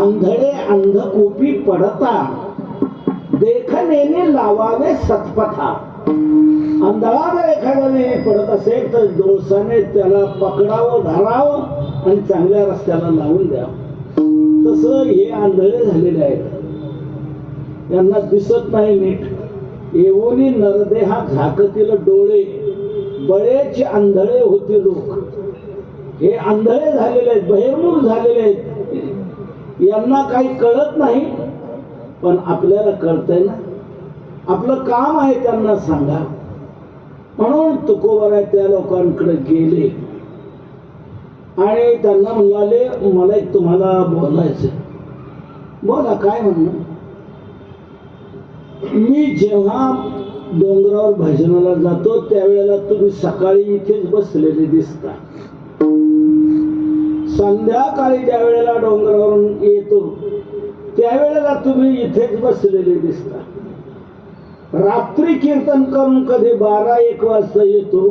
आंधळे अंधकोपी पडता. देखणेने लावावे सतपथा. अंधळा जर एखाद्याने पडत असेल तर डोळसाने त्याला पकडावं धरावं आणि चांगल्या रस्त्याला लावून द्यावं. तसं हे आंधळे झालेले आहेत. यांना दिसत नाही नीट. येऊनी नरदेहा झाकतील डोळे. बळेचे आंधळे होते लोक. हे आंधळे झालेले आहेत बहिर्मुख झालेले आहेत. यांना काही कळत नाही पण आपल्याला कळतंय ना. आपलं काम आहे त्यांना सांगा. म्हणून तुकोबरा त्या लोकांकडे गेले. आणि त्यांना म्हणाले मला एक तुम्हाला बोलायचं बोला काय म्हणणं? मी जेव्हा डोंगरावर भजनाला जातो त्यावेळेला तुम्ही सकाळी इथेच बसलेले दिसता. संध्याकाळी ज्या वेळेला डोंगरावरून येतो त्यावेळेला तुम्ही इथेच बसलेले दिसता. रात्री कीर्तन करून कधी बारा एक वाजता येतो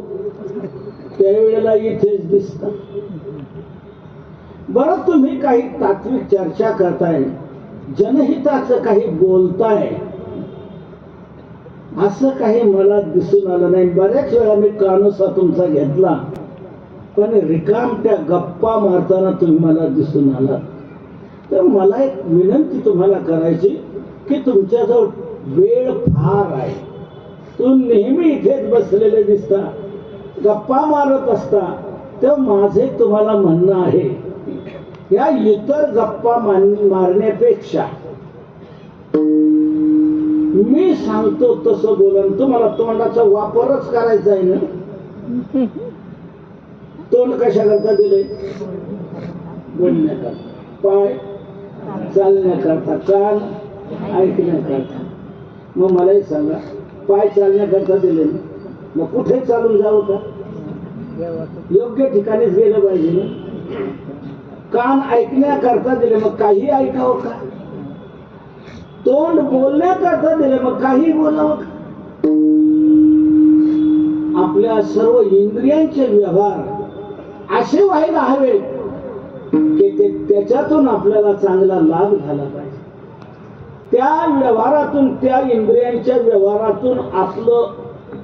त्यावेळेला इथेच दिसता. बर तुम्ही काही तात्विक चर्चा करताय जनहिताचं काही बोलताय. असं काही मला दिसून आलं नाही. बऱ्याच वेळा मी कानुसा तुमचा घेतला. पण रिकामट्या गप्पा मारताना तुम्ही मला दिसून आला तर मला एक विनंती तुम्हाला करायची की तुमच्याजवळ वेळ फार आहे. तुम्ही नेहमी इथेच बसलेले दिसता गप्पा मारत असता. तर माझे तुम्हाला म्हणणं आहे या इतर गप्पा मान- मारण्यापेक्षा मी सांगतो तसं बोलन तुम्हाला तोंडाचा वापरच करायचा आहे ना? तोंड कशाकरता दिले बोलण्याकरता. पाय चालण्याकरता. कान ऐकण्याकरता. मग मलाही सांगा पाय चालण्याकरता दिले मग कुठे चालून जाऊ का? योग्य ठिकाणीच गेलं पाहिजे ना? कान ऐकण्याकरता दिले मग काही ऐकावं का? तोंड बोलण्याकरता दिले मग काही बोलावं का? आपल्या सर्व इंद्रियांचे व्यवहार असे व्हायला हवे की ते त्याच्यातून आपल्याला चांगला लाभ झाला पाहिजे. त्या व्यवहारातून त्या इंद्रियांच्या व्यवहारातून आपलं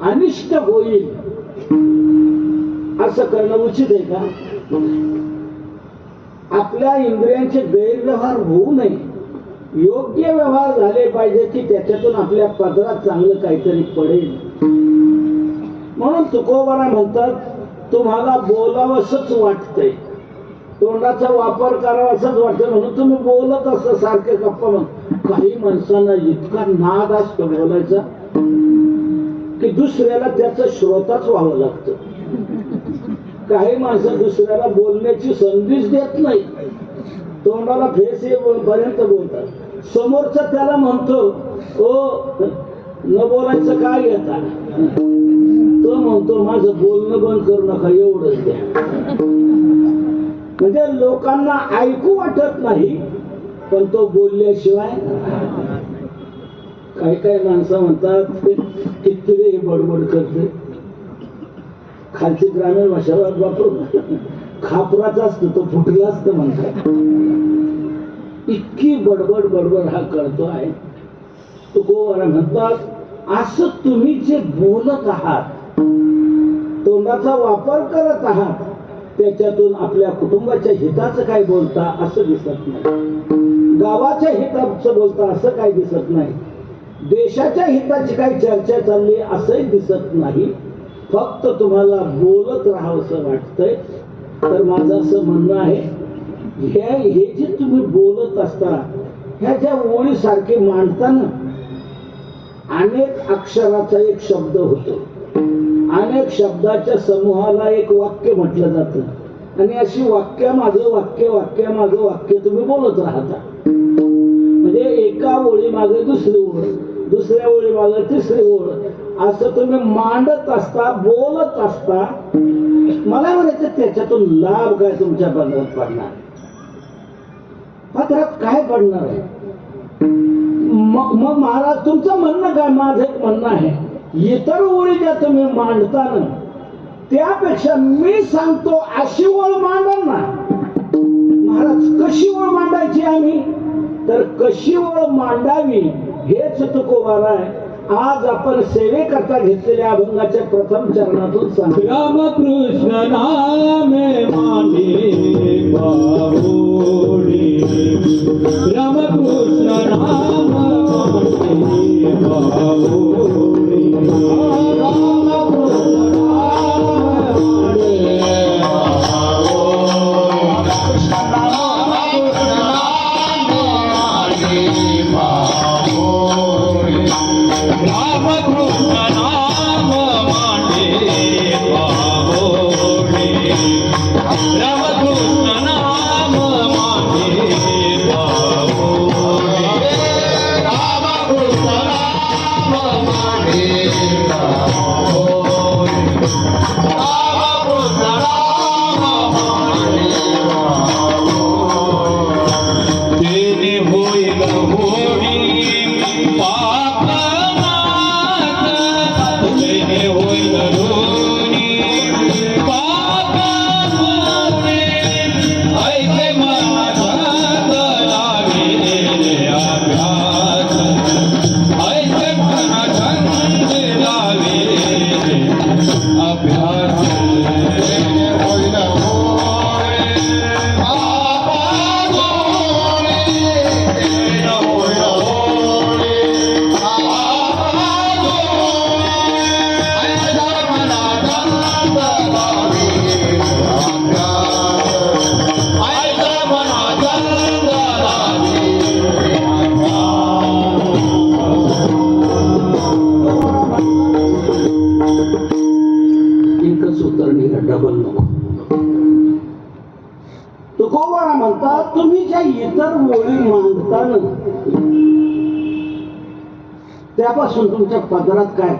अनिष्ट होईल असं करणं उचित आहे का? आपल्या इंद्रियांचे गैरव्यवहार होऊ नये. योग्य व्यवहार झाले पाहिजे की त्याच्यातून आपल्या पदरात चांगलं काहीतरी पडेल. म्हणून तुकोबारा म्हणतात तुम्हाला बोलावंसच वाटतंय. तोंडाचा वापर करावासच वाटतं म्हणून तुम्ही बोलत असता सारखे गप्पा म्हण काही माणसांना इतका नाद असतो बोलायचा की दुसऱ्याला त्याचं श्रोताच व्हावं लागतं. काही माणसं दुसऱ्याला बोलण्याची संधीच देत नाही. तोंडाला फेस पर्यंत बोलतात. समोरचा त्याला म्हणतो ओ न बोलायचं काय घेता तो म्हणतो माझं बोलणं बंद करू नका एवढंच द्या. म्हणजे लोकांना ऐकू वाटत नाही पण तो बोलल्याशिवाय काही काही माणसं म्हणतात किती हे बडबड करते. खालची ग्रामीण भाषा वापरू खापराचा असतो तो फुटला असतं म्हणतात. इतकी बडबड बडबड हा करतो आहे तो गोवारा म्हणतात असं तुम्ही जे बोलत आहात तोंडाचा वापर करत आहात त्याच्यातून आपल्या कुटुंबाच्या हिताचं काय बोलता असं दिसत नाही. गावाच्या हिताचं बोलता असं काही दिसत नाही. देशाच्या हिताची काही चर्चा चालली असंही दिसत नाही. फक्त तुम्हाला बोलत राहावंसं वाटतंय. तर माझं असं म्हणणं आहे हे हे जे तुम्ही बोलत असता ह्या ज्या ओळीसारखे मांडताना अनेक अक्षराचा एक शब्द होतो. अनेक शब्दाच्या समूहाला एक वाक्य म्हटलं जातं. आणि अशी वाक्य माझं वाक्य वाक्य माझं वाक्य तुम्ही बोलत राहता. म्हणजे एका ओळी मागे दुसरी ओळ दुसऱ्या ओळी मागे तिसरी ओळ. असं तुम्ही मांडत असता बोलत असता मला म्हणायचं त्याच्यातून लाभ काय तुमच्या बंधनात पडणार? त्यात काय पडणार आहे? मग मग महाराज तुमचं म्हणणं काय? माझं एक म्हणणं आहे. इतर ओळी ज्या तुम्ही मांडताना त्यापेक्षा मी सांगतो अशी ओळ मांडा ना. महाराज कशी ओळ मांडायची आम्ही? तर कशी ओळ मांडावी हेच तुकोबार आहे आज आपण सेवेकरता घेतलेल्या अभंगाच्या प्रथम चरणातून सांग रामकृष्ण नामे माने बाबोडी रामकृष्ण नाम माने बाबोडी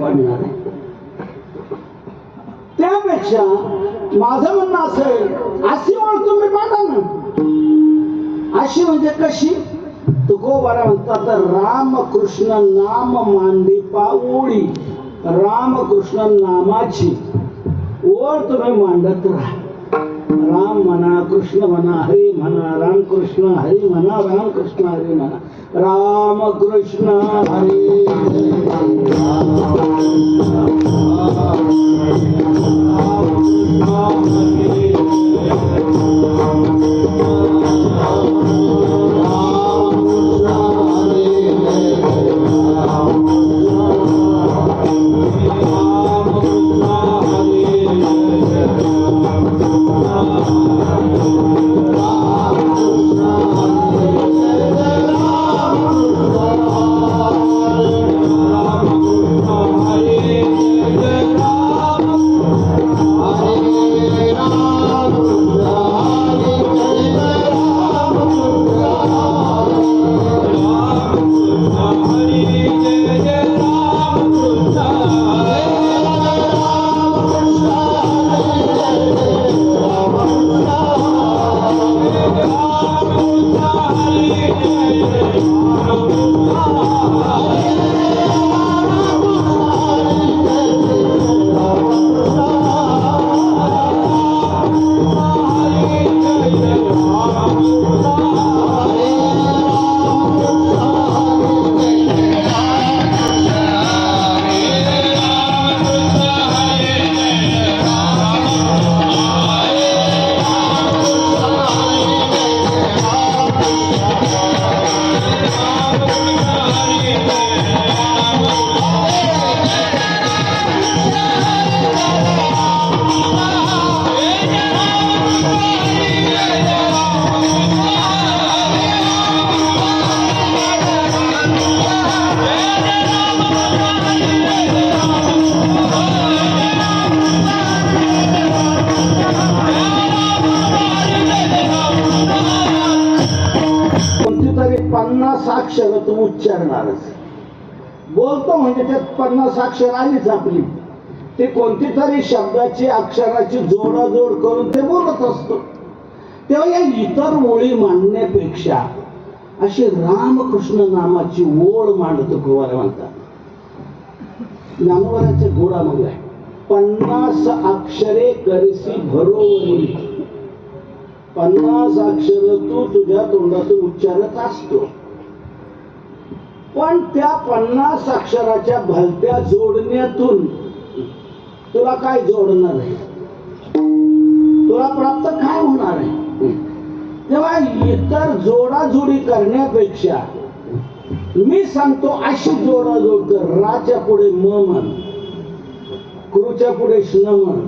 पडणार आहे त्यापेक्षा माझं म्हणणं असेल अशी ओळख तुम्ही मांडा ना. अशी म्हणजे कशी? तुकोबारा म्हणतात रामकृष्ण नाम मांडी पाऊळी रामकृष्ण नामाची. ओळ तुम्ही मांडत राहा. राम म्हणा कृष्ण म्हणा हरी म्हणा रामकृष्ण हरी म्हणा रामकृष्ण हरी म्हणा रामकृष्ण हरी कोणती उच्चारणारच बोलतो म्हणजे त्यात पन्नास अक्षर आलीच आपली ते कोणती तरी शब्दाची अक्षराची जोडाजोड करून ते बोलत असतो. तेव्हा या इतर ओळी मांडण्यापेक्षा अशी रामकृष्ण नामाची ओळ मांडतो कुवार म्हणतात. ज्ञानोबराचे घोडा मग आहे पन्नास अक्षरे करसी भरोवरी. पन्नास अक्षर तू तुझ्या तोंडातून उच्चारत असतो. पण त्या पन्नास अक्षराच्या भलत्या जोडण्यातून तुला काय जोडणार आहे तुला प्राप्त काय होणार आहे? तेव्हा इतर जोडाजोडी करण्यापेक्षा मी सांगतो अशी जोडाजोड कर. राच्या पुढे म म्हण. क्रूच्या पुढे श्न म्हण.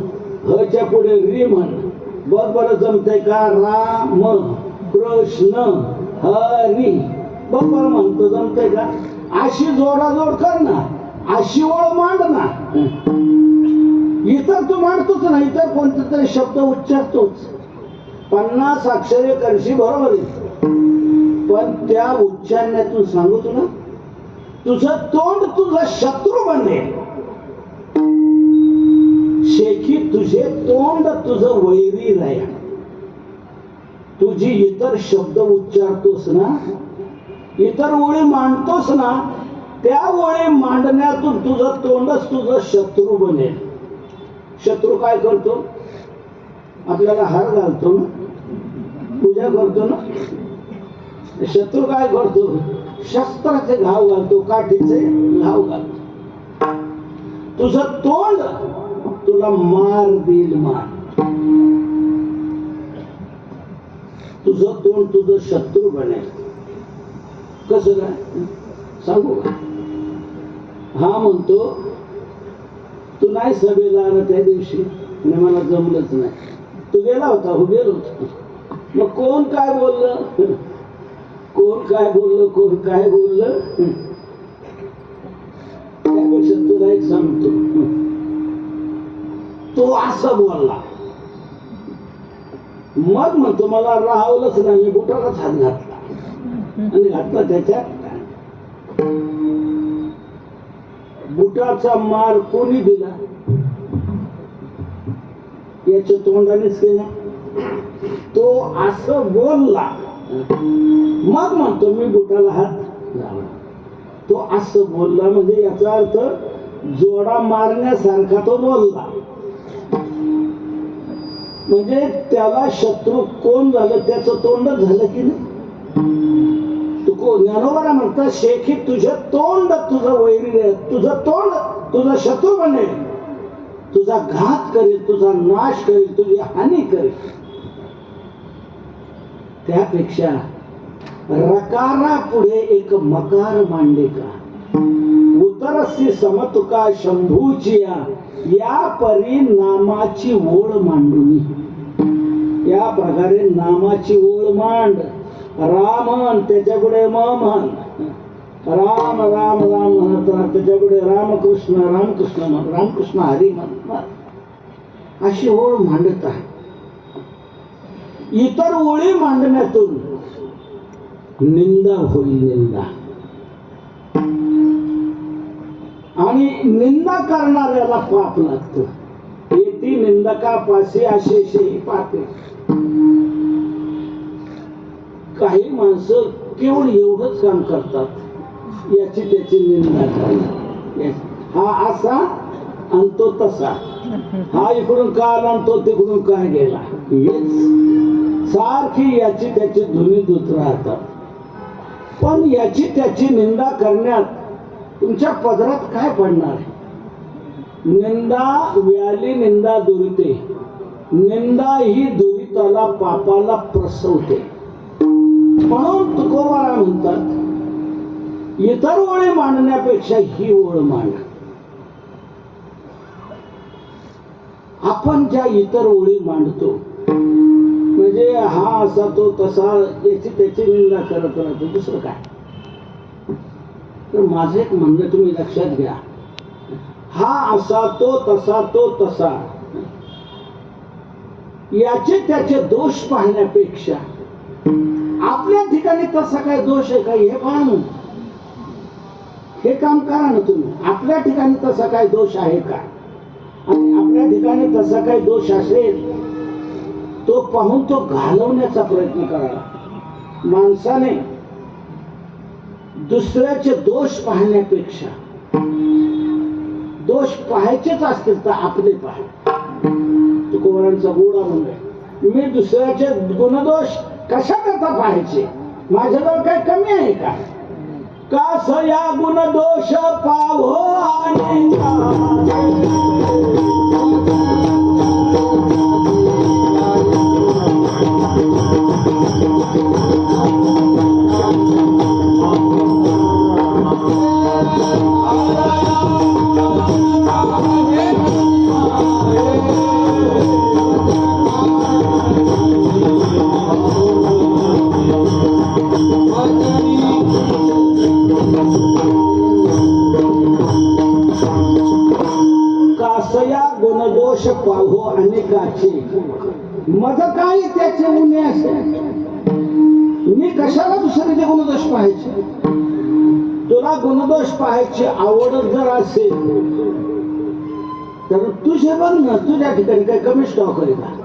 हच्या पुढे री म्हण. बर बरं जमतंय का? म कृष्ण हरी बापाला बरं म्हणतो जमतंय का? अशी जोडाजोड कर ना अशी ओळ मांड ना. इतर तू मांडतोच ना इतर कोणते तरी शब्द उच्चारतोच. पन्नास अक्षरे करशी बरोबर पण त्या उच्चारण्यातून सांगू तुला तुझं तोंड तुझा शत्रू बनेल. शेखी तुझे तोंड तुझं वैरी राहील. तुझी इतर शब्द उच्चारतोस ना इतर ओळी मांडतोस ना त्या ओळी मांडण्यातून तुझं तोंडच तुझं शत्रू बनेल. शत्रू काय करतो? आपल्याला हार घालतो ना? पूजा करतो ना? शत्रू काय करतो? शस्त्राचे घाव घालतो काठीचे घाव घालतो. तुझं तोंड तुला मार देईल मार. तुझं तोंड तुझं शत्रू बनेल. कसं काय? सांगू हा म्हणतो तू नाही सभेला आला त्या दिवशी आणि मला जमलंच नाही. तू गेला होता हो गेलो होतो. मग कोण काय बोललं? कोण काय बोललं कोण काय बोललं? त्यापेक्षा तुला एक सांगतो. तो असं बोलला. मग म्हणतो मला राहवलंच नाही मी बुटालाच हात घातला आणि घातला त्याच्या बुटाचा मार कोणी दिला? याच्या तोंडानेच केला. तो असं बोलला. मग म्हणतो मी बुटाला हात तो असं बोलला म्हणजे याचा अर्थ जोडा मारण्यासारखा तो बोलला. म्हणजे त्याला शत्रू कोण झालं? त्याचं तोंड झालं की नाही? ज्ञानोबाला म्हणतात शेखी तुझं तोंड तुझं वैरी तुझं तोंड तुझं शत्रू बनेल. तुझा घात करेल तुझा नाश करेल तुझी हानी करेल. त्यापेक्षा रकारा पुढे एक मकार मांडे का उतरसी समतुका शंभूचिया या परी नामाची ओळ मांडुनी. या प्रकारे नामाची ओळ मांड. रामन त्याच्याकडे पुढे म म्हण राम राम राम म्हणत त्याच्याकडे रामकृष्ण रामकृष्ण म्हण रामकृष्ण हरी म्हण. अशी ओळ मांडत आहे. इतर ओळी मांडण्यातून निंदा होईल निंदा. आणि निंदा करणाऱ्याला पाप लागतो. येती निंदका पासे असे पापे. काही माणसं केवळ एवढंच काम करतात. याची त्याची निंदा झाली. हा असा आणि तो तसा. हा इकडून का आला आणि तो तिकडून काय गेला. सारखी याची त्याची धुनी धुत राहतात. पण याची त्याची निंदा करण्यात तुमच्या पदरात काय पडणार आहे? निंदा व्याली निंदा दुरिते. निंदा ही दुरिताला पापाला प्रसवते. म्हणून तुकोबाला म्हणतात इतर ओळी मांडण्यापेक्षा ही ओळ मांड आपण ज्या इतर ओळी मांडतो म्हणजे हा असा तो तसा याची त्याची निंदा करत राहतो दुसरं काय? तर माझं एक म्हणणं तुम्ही लक्षात घ्या. हा असा तो तसा तो तसा. याचे त्याचे दोष पाहण्यापेक्षा आपल्या ठिकाणी कसा काय दोष आहे काय हे पहा ना. हे काम करा ना तुम्ही. आपल्या ठिकाणी तसा काय दोष आहे का? आणि आपल्या ठिकाणी तसा काय दोष असेल तो पाहून तो घालवण्याचा प्रयत्न करावा माणसाने दुसऱ्याचे दोष पाहण्यापेक्षा दोष पाहायचेच असतील तर आपले पाहा. तुकोबारांचा गोडा म्हणजे मी दुसऱ्याचे गुणदोष कशा करता पाहायचे? माझ्याजवळ काय कमी आहे का? कास या गुण दोष पावो आणि तुझ्या ठिकाणी काही कमी स्टॉक आहे का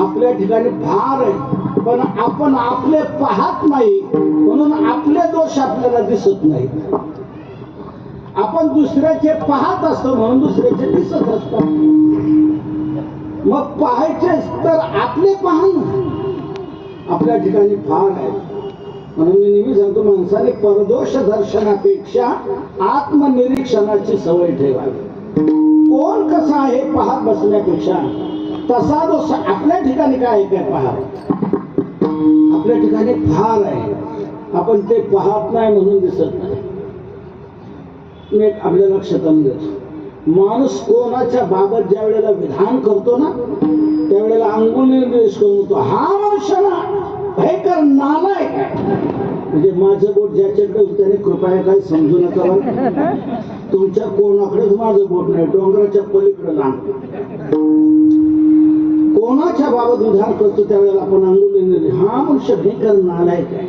आपल्या ठिकाणी भार आहे पण आपण आपले पाहत नाही म्हणून आपले दोष आपल्याला दिसत नाही आपण दुसऱ्याचे पाहत असतो म्हणून दुसऱ्याचे दिसत असतो. मग पाहायचे तर आपले पाहण आपल्या ठिकाणी फार आहे. म्हणून मी नेहमी सांगतो माणसाने परदोष दर्शनापेक्षा आत्मनिरीक्षणाची सवय ठेवावी. कोण कसा आहे पाहत बसण्यापेक्षा तसा दोष आपल्या ठिकाणी काय आहे काय पहा. आपल्या ठिकाणी फार आहे. आपण ते पाहत नाही म्हणून दिसत नाही. आपल्या लक्षात आणून देतो. माणूस कोणाच्या बाबत ज्या वेळेला विधान करतो ना त्यावेळेला अंगुली निर्देश करून म्हणतो हा मनुष्य ना भयंकर नालाय आहे. म्हणजे माझं बोट ज्याच्याकडे त्याने कृपया काही समजू नका तुमच्या कोणाकडेच माझं बोट नाही. डोंगराच्या पलीकडे लांब. कोणाच्या बाबत विधान करतो त्यावेळेला आपण अंगुली हा मनुष्य भयंकर नालायक आहे.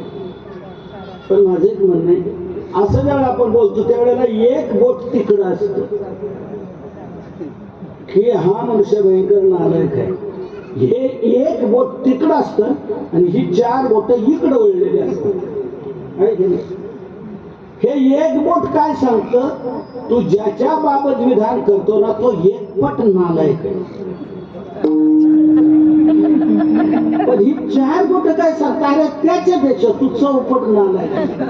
पण माझं एक म्हणणं आहे असं ज्यावेळेला आपण बोलतो त्यावेळेला एक बोट तिकडं असतं. की हा मनुष्य भयंकर नालायक आहे. हे एक बोट तिकडं असतं आणि ही चार बोट इकडं वळलेली असतात. की नाही? हे एक बोट काय सांगतं? तू ज्याच्या बाबत विधान करतो ना तो एकपट नालायक आहे. पण ही चार बोट काय सांगता? अरे त्याच्यापेक्षा तू चौपट नालायक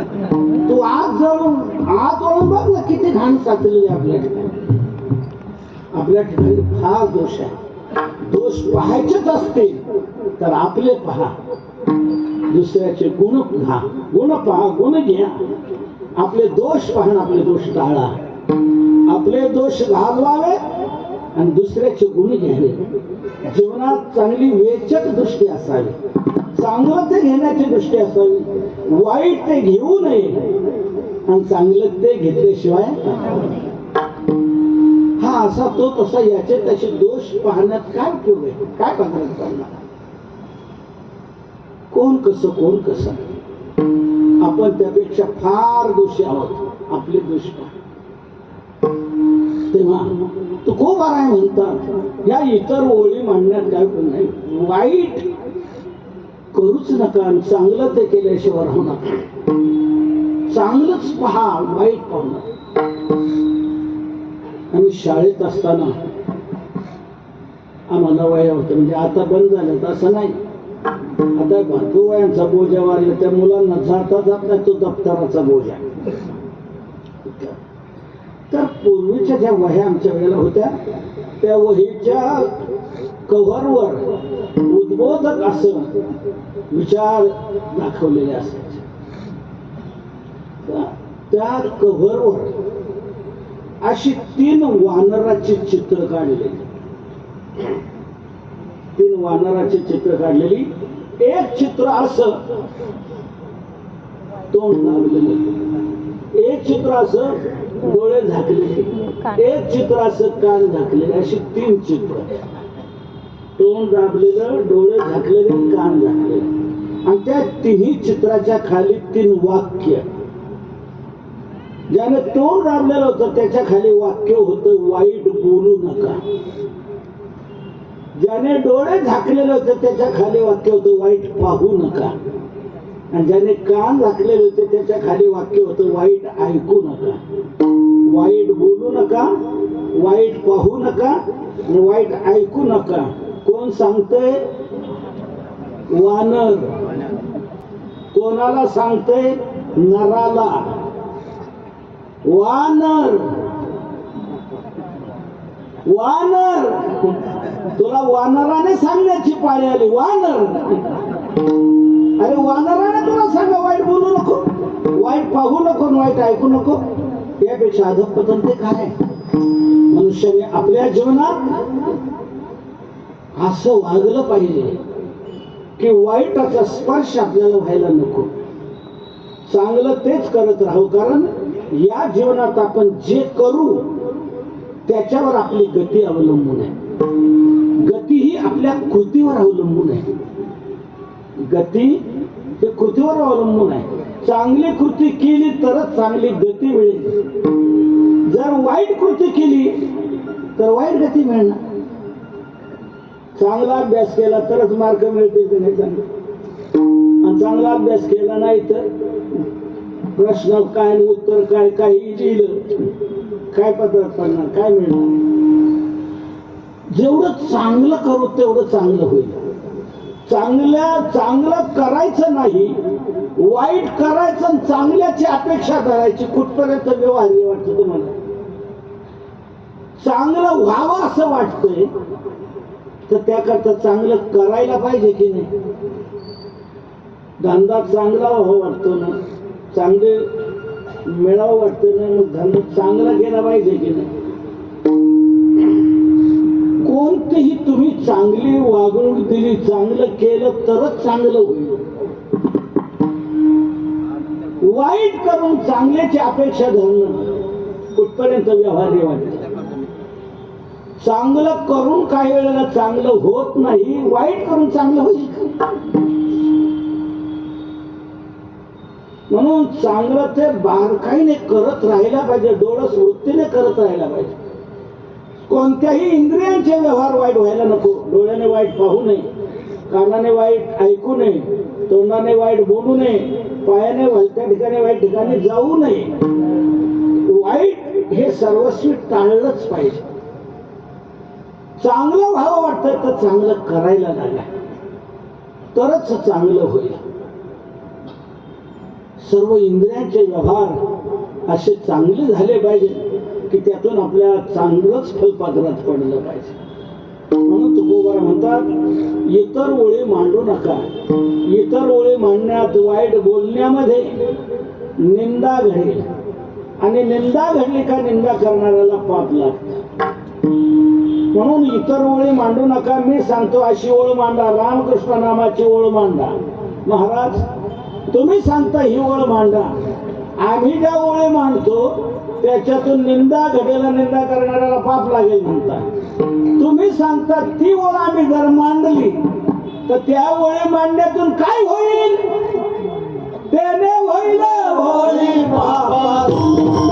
तू आज जाऊन आज वळून बघ ना किती घाण साचलेली आहे आपल्या ठिकाणी. आपल्या ठिकाणी फार दोष आहे. दोष पाहायचेच असतील तर आपले पहा. दुसऱ्याचे गुण पहा. गुण पहा गुण घ्या. आपले दोष पाहून आपले दोष टाळा. आपले दोष घालवावे आणि दुसऱ्याचे गुण घ्यावे. जीवनात चांगली वेचक दृष्टी असावी. चांगलं ते घेण्याची दृष्टी असावी. वाईट ते घेऊ नये. आणि चांगलं ते घेतल्याशिवाय हा असा तो तसा याचे त्याचे दोष पाहण्यात काय उपयोग आहे? काय बघायला चालणार? कोण कसं कोण कसं? आपण त्यापेक्षा फार दोषी आहोत. आपले दोष तेव्हा तू खूप आहे म्हणतात या इतर ओळी मांडण्यात काय पण नाही. वाईट करूच नका आणि चांगलं ते केल्याशिवाय राहू नका. चांगलंच पहा वाईट पाहू नका. आम्ही शाळेत असताना आम्हाला वय होतं म्हणजे आता बंद झालं तर असं नाही. आता भरपूर वयांचा बोजा वाढला त्या मुलांना जाता जात नाही तो दप्तराचा बोजा. तर पूर्वीच्या ज्या वह्या आमच्या वेळेला होत्या त्या वहीच्या कव्हरवर उद्बोधक असं विचार दाखवलेले असायचे. त्या कव्हरवर अशी तीन वानराची चित्र काढलेली. तीन वानराची चित्र काढलेली. एक चित्र असं तोंड दाबलेलं एक चित्र असं डोळे झाकलेले. एक चित्र असं कान झाकलेले. अशी तीन चित्र. तोंड दाबलेलं डोळे झाकलेले कान झाकलेले. आणि त्या तिन्ही चित्राच्या खाली तीन वाक्य. ज्याने तोंड दाबलेलं होतं त्याच्याखाली वाक्य होतं वाईट बोलू नका. ज्याने डोळे झाकलेले होते त्याच्याखाली वाक्य होतं वाईट पाहू नका. आणि ज्याने कान झाकलेले होते त्याच्याखाली वाक्य होतं वाईट ऐकू नका. वाईट बोलू नका. वाईट पाहू नका. आणि वाईट ऐकू नका. कोण सांगतंय? वानर. कोणाला सांगतंय? नराला. वानर. वानर. तुला वानराने सांगण्याची पाळी आली वानर. अरे वानराने तुला सांगा वाईट बोलू नको. वाईट पाहू नको वाईट ऐकू नको. यापेक्षा अधपतन ते काय? मनुष्याने आपल्या जीवनात असं वागलं पाहिजे की वाईटाचा स्पर्श आपल्याला व्हायला नको. चांगलं तेच करत राहू कारण या जीवनात आपण जे करू त्याच्यावर आपली गती अवलंबून आहे. गती ही आपल्या कृतीवर अवलंबून आहे. गती हे कृतीवर अवलंबून आहे. चांगली कृती केली तरच चांगली गती मिळेल. जर वाईट कृती केली तर वाईट गती मिळणार. चांगला अभ्यास केला तरच मार्क मिळते की नाही चांगला? आणि चांगला अभ्यास केला नाही तर प्रश्न काय उत्तर काय काही लिहिलं काय पत्रात पडणार काय मिळणार? जेवढं चांगलं करू तेवढं चांगलं होईल. चांगल्या चांगलं करायचं नाही वाईट करायचं आणि चांगल्याची अपेक्षा करायची कुठपर्यंत व्यवहार्य वाटतं तुम्हाला? चांगलं व्हावं असं वाटतंय तर त्याकरता चांगलं करायला पाहिजे की नाही? धंदा चांगला व्हावा वाटतो ना? चांगले मिळावं वाटतं ना? मग धंदा चांगला केला पाहिजे की नाही? कोणतीही तुम्ही चांगली वागणूक दिली चांगलं केलं तरच चांगलं होईल. वाईट करून चांगल्याची अपेक्षा धरणं कुठपर्यंत व्यवहार्य वाटत चांगलं करून काही वेळेला चांगलं होत नाही वाईट करून चांगलं होईल म्हणून चांगलं ते बारकाईने करत राहायला पाहिजे डोळस वृत्तीने करत राहायला पाहिजे. कोणत्याही इंद्रियांचे व्यवहार वाईट व्हायला नको. डोळ्याने वाईट पाहू नये कानाने वाईट ऐकू नये तोंडाने वाईट बोलू नये पायाने भलत्या ठिकाणी वाईट ठिकाणी जाऊ नये. वाईट हे सर्वस्वी टाळलंच पाहिजे. चांगलं व्हावं वाटतं तर चांगलं करायला लागा तरच चांगलं होईल. सर्व इंद्रियांचे व्यवहार असे चांगले झाले पाहिजे. की त्यातून आपल्या चांगलंच फलपात्रात पडलं पाहिजे. म्हणून तुकोबार म्हणतात इतर ओळी मांडू नका. इतर ओळी मांडण्यात वाईट बोलण्यामध्ये निंदा घडेल. आणि निंदा घडली का निंदा करणाऱ्याला पाप लागत. म्हणून इतर ओळी मांडू नका. मी सांगतो अशी ओळ मांडा. रामकृष्ण नामाची ओळ मांडा. महाराज तुम्ही सांगता ही ओळ मांडा. आम्ही ज्या ओळी मांडतो त्याच्यातून निंदा घडेला निंदा करणाऱ्याला पाप लागेल म्हणता तुम्ही सांगता ती ओळ आम्ही जर मांडली तर त्या ओळी मांडण्यातून काय होईल? त्याने होईल बाबा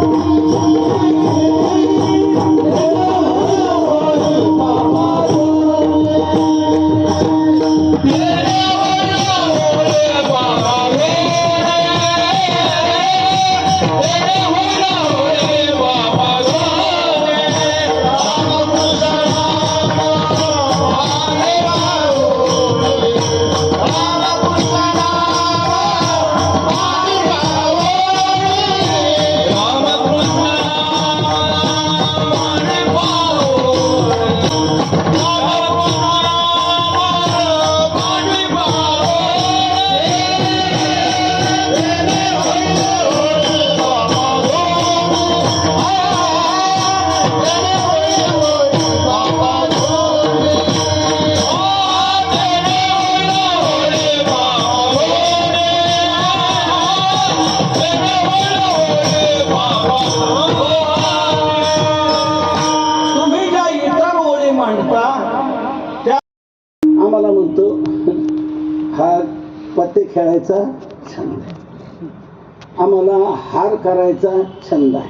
करायचा छंद आहे.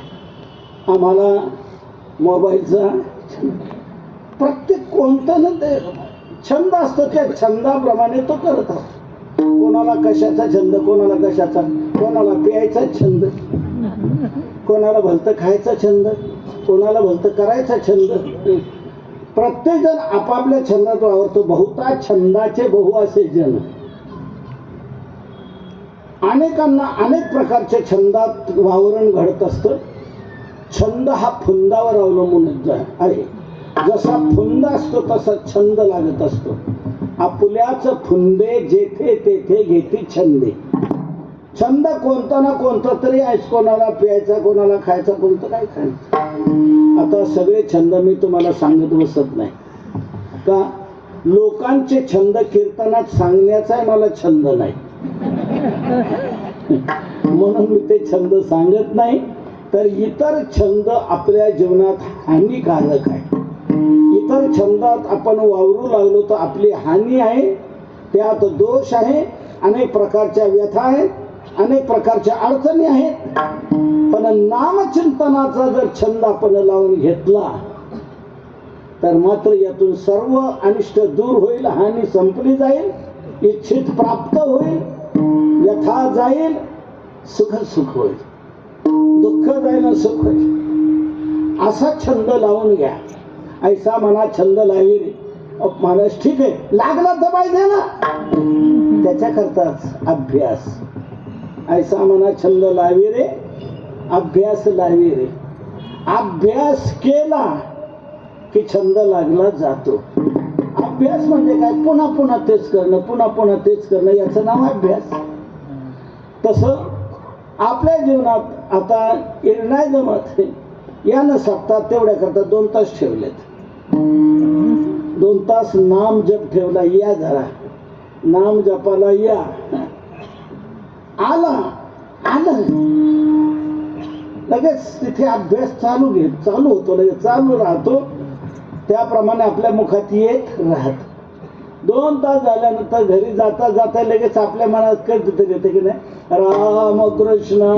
आम्हाला मोबाईलचा छंद प्रत्येक कोणता ना ते छंद असतो त्या छंदाप्रमाणे तो करत असतो. कोणाला कशाचा छंद कोणाला कशाचा कोणाला प्यायचा छंद कोणाला भलतं खायचा छंद कोणाला भलतं करायचा छंद. प्रत्येक जण आपापल्या छंदात वावरतो. बहुता छंदाचे बहु असे जन. अनेकांना अनेक प्रकारच्या छंदात वावरण घडत असतं. छंद हा फुंदावर अवलंबून आहे. जसा फुंद असतो तसा छंद लागत असतो. आपल्याच फुंदे जेथे तेथे घेती छंदे. छंद कोणता ना कोणता तरी आहेस कोणाला प्यायचा कोणाला खायचा कोणतं काय खायचं. आता सगळे छंद मी तुम्हाला सांगत बसत नाही. का? लोकांचे छंद कीर्तनात सांगण्याचाही मला छंद नाही. म्हणून मी ते छंद सांगत नाही तर इतर छंद आपल्या जीवनात हानिकारक आहे. इतर छंदात आपण वावरू लागलो तर आपली हानी आहे त्यात दोष आहे अनेक प्रकारच्या व्यथा आहेत अनेक प्रकारच्या अडचणी आहेत. पण नामचिंतनाचा जर छंद आपण लावून घेतला तर मात्र यातून सर्व अनिष्ट दूर होईल हानी संपली जाईल इच्छित प्राप्त होईल. यथा जाईल सुख सुख होईल. दुःख जाईल सुख होईल. असा छंद लावून घ्या. ऐसा मना छंद लावी रे माणूस ठीक आहे. लागला तर पाहिजे ना. त्याच्याकरताच अभ्यास. ऐसा मना छंद लावी रे. अभ्यास लावी रे. अभ्यास केला की छंद लागला जातो. अभ्यास म्हणजे काय? पुन्हा पुन्हा तेच करणं पुन्हा पुन्हा तेच करणं याचं नाव अभ्यास. तसं आपल्या जीवनात आता नाही जमत. या न सप्ताह तेवढ्या करता दोन तास ठेवलेत. दोन तास नाम जप ठेवला या जरा. नाम जपाला या. आला आलं. लगेच तिथे अभ्यास चालू घे चालू होतो लगेच चालू राहतो. त्याप्रमाणे आपल्या मुखात येत राहत. दोन तास झाल्यानंतर घरी जाता जाता लगेच आपल्या मनात कळत तिथे घेते की नाही? राम कृष्ण.